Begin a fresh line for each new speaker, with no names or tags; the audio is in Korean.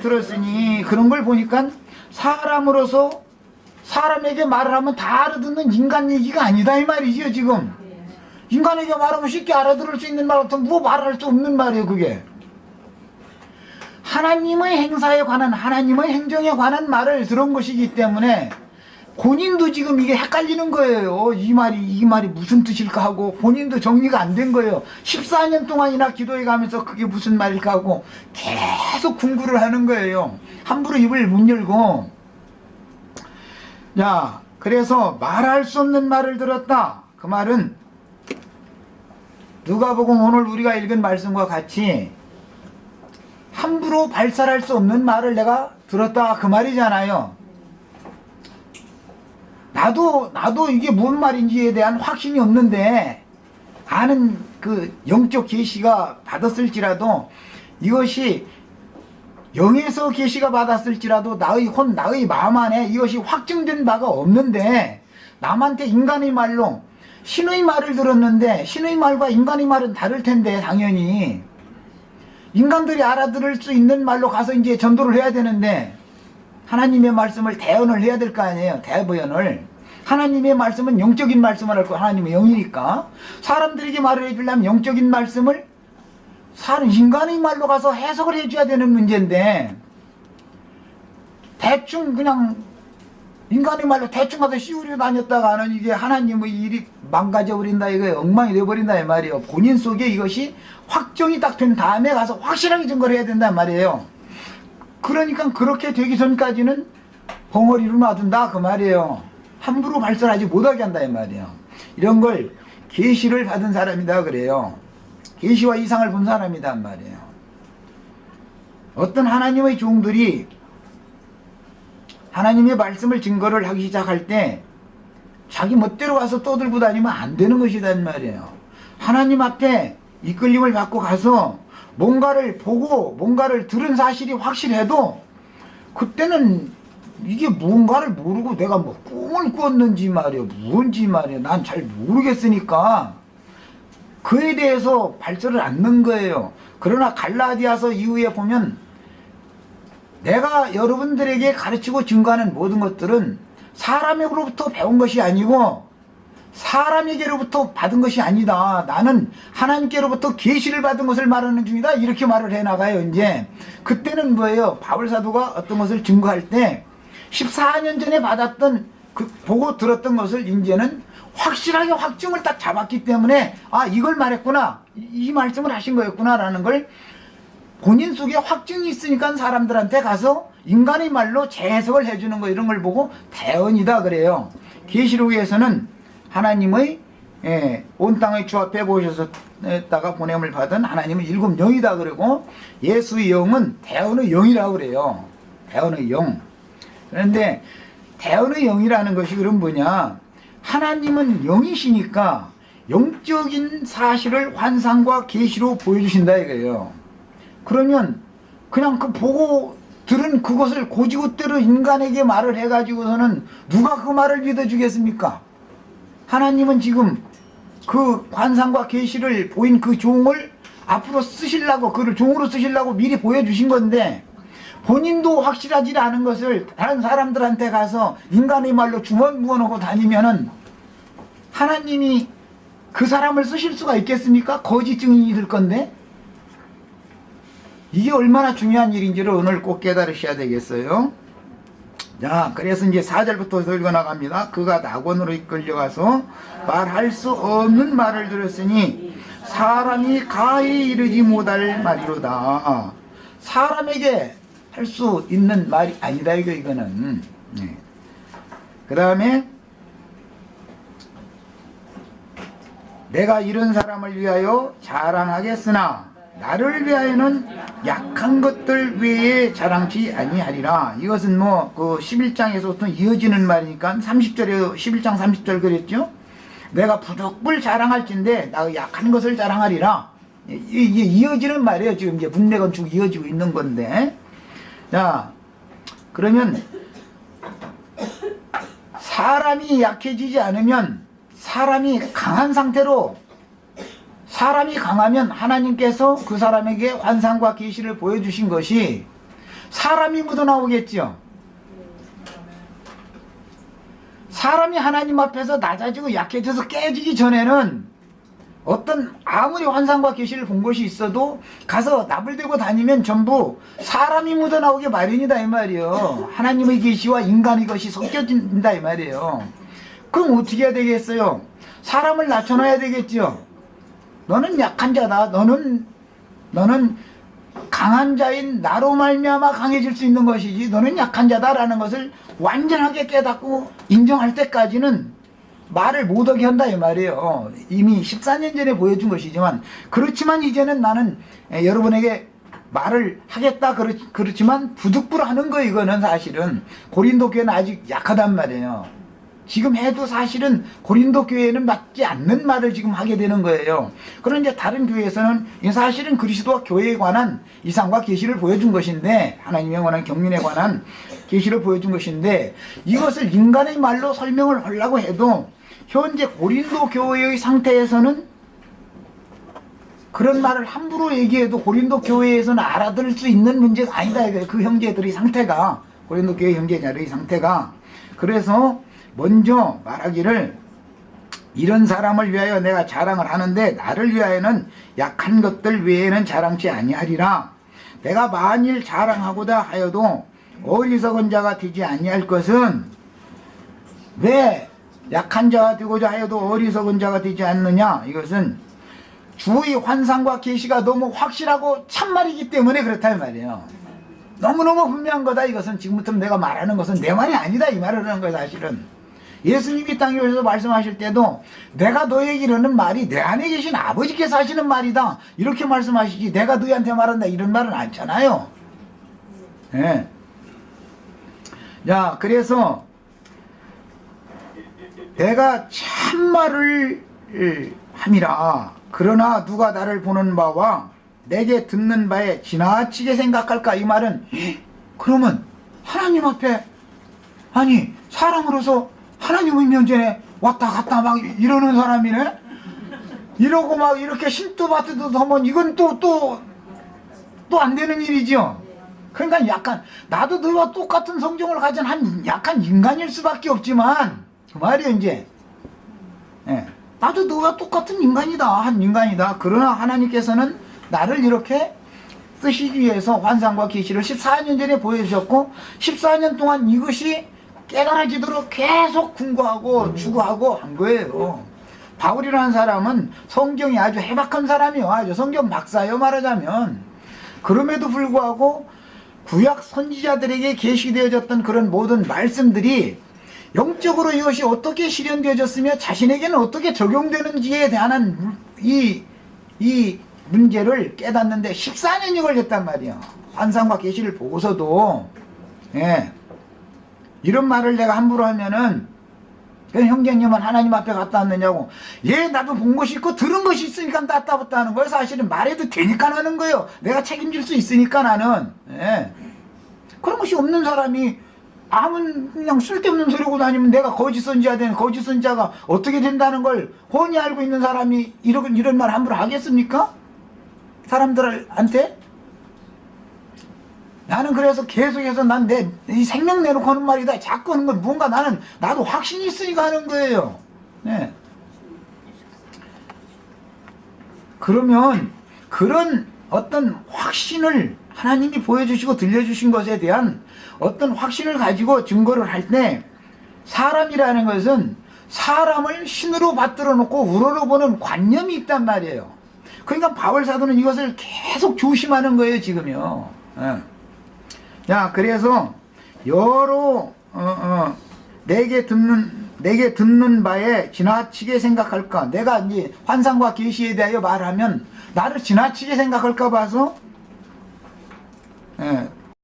들었으니 그런 걸 보니까 사람으로서 사람에게 말을 하면 다 알아듣는 인간 얘기가 아니다 이 말이죠 지금. 인간에게 말하면 쉽게 알아들을 수 있는 말 같은 뭐 말할 수 없는 말이에요 그게. 하나님의 행사에 관한 하나님의 행정에 관한 말을 들은 것이기 때문에 본인도 지금 이게 헷갈리는 거예요. 이 말이 이 말이 무슨 뜻일까 하고 본인도 정리가 안 된 거예요. 14년 동안이나 기도해 가면서 그게 무슨 말일까 하고 계속 궁구를 하는 거예요. 함부로 입을 못 열고 자 그래서 말할 수 없는 말을 들었다. 그 말은 누가복음 오늘 우리가 읽은 말씀과 같이 함부로 발설할 수 없는 말을 내가 들었다 그 말이잖아요. 나도 나도 이게 뭔 말인지에 대한 확신이 없는데 아는 그 영적 계시가 받았을지라도 이것이 영에서 계시가 받았을지라도 나의 혼 나의 마음 안에 이것이 확증된 바가 없는데 남한테 인간의 말로 신의 말을 들었는데 신의 말과 인간의 말은 다를 텐데 당연히 인간들이 알아들을 수 있는 말로 가서 이제 전도를 해야 되는데 하나님의 말씀을 대언을 해야 될 거 아니에요. 대보연을. 하나님의 말씀은 영적인 말씀을 할 거, 하나님의 영이니까. 사람들에게 말을 해주려면 영적인 말씀을 사람, 인간의 말로 가서 해석을 해줘야 되는 문제인데, 대충 그냥 인간의 말로 대충 가서 씌우려 다녔다가는 이게 하나님의 일이 망가져 버린다, 이거 엉망이 되어버린다, 이 말이에요. 본인 속에 이것이 확정이 딱 된 다음에 가서 확실하게 증거를 해야 된단 말이에요. 그러니까 그렇게 되기 전까지는 벙어리로 놔둔다 그 말이에요. 함부로 발설하지 못하게 한다 이 말이에요. 이런 걸 계시를 받은 사람이다 그래요. 계시와 이상을 본 사람이다 말이에요. 어떤 하나님의 종들이 하나님의 말씀을 증거를 하기 시작할 때 자기 멋대로 와서 떠들고 다니면 안 되는 것이단 말이에요. 하나님 앞에 이끌림을 받고 가서 뭔가를 보고 뭔가를 들은 사실이 확실해도 그때는 이게 뭔가를 모르고 내가 뭐 꿈을 꿨는지 말이야 뭔지 말이야 난 잘 모르겠으니까 그에 대해서 발설을 않는 거예요 그러나 갈라디아서 이후에 보면 내가 여러분들에게 가르치고 증거하는 모든 것들은 사람에게로부터 배운 것이 아니고 사람에게로부터 받은 것이 아니다. 나는 하나님께로부터 계시를 받은 것을 말하는 중이다. 이렇게 말을 해 나가요. 이제 그때는 뭐예요? 바울 사도가 어떤 것을 증거할 때 14년 전에 받았던 그 보고 들었던 것을 이제는 확실하게 확증을 딱 잡았기 때문에 아 이걸 말했구나 이, 이 말씀을 하신 거였구나라는 걸 본인 속에 확증이 있으니까 사람들한테 가서 인간의 말로 재해석을 해주는 거 이런 걸 보고 대언이다 그래요. 계시록에서는 하나님의 예, 온 땅의 주 앞에 보셔서다가 보냄을 받은 하나님은 일곱 영이다 그러고 예수의 영은 대언의 영이라고 그래요. 대언의 영. 그런데 대언의 영이라는 것이 그럼 뭐냐? 하나님은 영이시니까 영적인 사실을 환상과 계시로 보여주신다 이거예요. 그러면 그냥 그 보고 들은 그것을 고지고대로 인간에게 말을 해가지고서는 누가 그 말을 믿어주겠습니까? 하나님은 지금 그 관상과 계시를 보인 그 종을 앞으로 쓰시려고 그를 종으로 쓰시려고 미리 보여주신 건데 본인도 확실하지 않은 것을 다른 사람들한테 가서 인간의 말로 주먹 무어놓고 다니면은 하나님이 그 사람을 쓰실 수가 있겠습니까? 거짓 증인이 될 건데 이게 얼마나 중요한 일인지를 오늘 꼭 깨달으셔야 되겠어요. 자, 그래서 이제 4절부터 더 읽어나갑니다. 그가 낙원으로 이끌려가서 말할 수 없는 말을 들었으니 사람이 가히 이르지 못할 말이로다. 사람에게 할 수 있는 말이 아니다, 이거, 이거는. 네. 그 다음에 내가 이런 사람을 위하여 자랑하겠으나 나를 위하여는 약한 것들 외에 자랑치 아니하리라. 이것은 뭐 그 11장에서부터 이어지는 말이니까 30절에 11장 30절 그랬죠. 내가 부득불 자랑할진데 나 약한 것을 자랑하리라. 이게 이어지는 말이에요. 지금 이제 분내가 쭉 이어지고 있는 건데. 자, 그러면 사람이 약해지지 않으면 사람이 강한 상태로 사람이 강하면 하나님께서 그 사람에게 환상과 계시를 보여주신 것이 사람이 묻어나오겠지요. 사람이 하나님 앞에서 낮아지고 약해져서 깨지기 전에는 어떤 아무리 환상과 계시를 본 것이 있어도 가서 나불대고 다니면 전부 사람이 묻어나오게 마련이다 이 말이에요. 하나님의 계시와 인간의 것이 섞여진다 이 말이에요. 그럼 어떻게 해야 되겠어요? 사람을 낮춰놔야 되겠지요. 너는 약한 자다. 너는 너는 강한 자인 나로 말미암아 강해질 수 있는 것이지 너는 약한 자다라는 것을 완전하게 깨닫고 인정할 때까지는 말을 못하게 한다 이 말이에요. 이미 14년 전에 보여준 것이지만 그렇지만 이제는 나는 에, 여러분에게 말을 하겠다 그렇, 그렇 지만 부득불 하는 거 이거는 사실은 고린도 교회는 아직 약하단 말이에요. 지금 해도 사실은 고린도 교회에는 맞지 않는 말을 지금 하게 되는 거예요. 그런 이제 다른 교회에서는 이 사실은 그리스도와 교회에 관한 이상과 계시를 보여준 것인데 하나님에 관한 경륜에 관한 계시를 보여준 것인데 이것을 인간의 말로 설명을 하려고 해도 현재 고린도 교회의 상태에서는 그런 말을 함부로 얘기해도 고린도 교회에서는 알아들을 수 있는 문제가 아니다. 그 형제들의 상태가 고린도 교회 형제자들의 상태가 그래서 먼저 말하기를 이런 사람을 위하여 내가 자랑을 하는데 나를 위하여는 약한 것들 외에는 자랑치 아니하리라. 내가 만일 자랑하고자 하여도 어리석은 자가 되지 아니할 것은 왜 약한 자가 되고자 하여도 어리석은 자가 되지 않느냐? 이것은 주의 환상과 계시가 너무 확실하고 참말이기 때문에 그렇다 이 말이에요. 너무너무 분명한 거다 이것은 지금부터 내가 말하는 것은 내 말이 아니다 이 말을 하는 거야 사실은. 예수님이 땅에 오셔서 말씀하실 때도 내가 너에게 이르는 말이 내 안에 계신 아버지께서 하시는 말이다 이렇게 말씀하시지 내가 너희한테 말한다 이런 말은 않잖아요. 예. 자 그래서 내가 참말을 함이라 그러나 누가 나를 보는 바와 내게 듣는 바에 지나치게 생각할까 이 말은 그러면 하나님 앞에 아니 사람으로서 하나님의 면전에 왔다 갔다 막 이러는 사람이네? 이러고 막 이렇게 받도 하면 이건 또 또 또 안 되는 일이죠. 그러니까 약간 나도 너와 똑같은 성정을 가진 한 약한 인간일 수밖에 없지만 그 말이에요 이제. 예. 나도 너와 똑같은 인간이다. 한 인간이다. 그러나 하나님께서는 나를 이렇게 쓰시기 위해서 환상과 계시를 14년 전에 보여주셨고 14년 동안 이것이 깨달아지도록 계속 궁구하고 추구하고 한 거예요. 바울이라는 사람은 성경이 아주 해박한 사람이요. 아주 성경 박사요. 말하자면 그럼에도 불구하고 구약 선지자들에게 계시되어졌던 그런 모든 말씀들이 영적으로 이것이 어떻게 실현되어졌으며 자신에게는 어떻게 적용되는지에 대한 이, 이 문제를 깨닫는데 14년이 걸렸단 말이야. 환상과 계시를 보고서도, 예. 이런 말을 내가 함부로 하면은, 그 형제님은 하나님 앞에 갔다 왔느냐고. 예, 나도 본 것이 있고 들은 것이 있으니까 따따 붙다 하는 거예요. 사실은 말해도 되니까 하는 거예요. 내가 책임질 수 있으니까 나는. 예. 그런 것이 없는 사람이 아무 그냥 쓸데없는 소리고 다니면 내가 거짓 선지자 되는 거짓 선지자가 어떻게 된다는 걸 훤히 알고 있는 사람이 이런 이런 말 함부로 하겠습니까? 사람들한테 나는 그래서 계속해서 난 내 이 생명 내놓고 하는 말이다. 자꾸 하는 건 뭔가 나는 나도 확신이 있으니까 하는 거예요. 네. 그러면 그런 어떤 확신을 하나님이 보여주시고 들려주신 것에 대한 어떤 확신을 가지고 증거를 할 때 사람이라는 것은 사람을 신으로 받들어 놓고 우러러 보는 관념이 있단 말이에요. 그러니까 바울 사도는 이것을 계속 조심하는 거예요, 지금요. 예. 자, 그래서 여러 어, 어, 내게 듣는 내게 듣는 바에 지나치게 생각할까? 내가 이제 환상과 계시에 대하여 말하면 나를 지나치게 생각할까 봐서 예,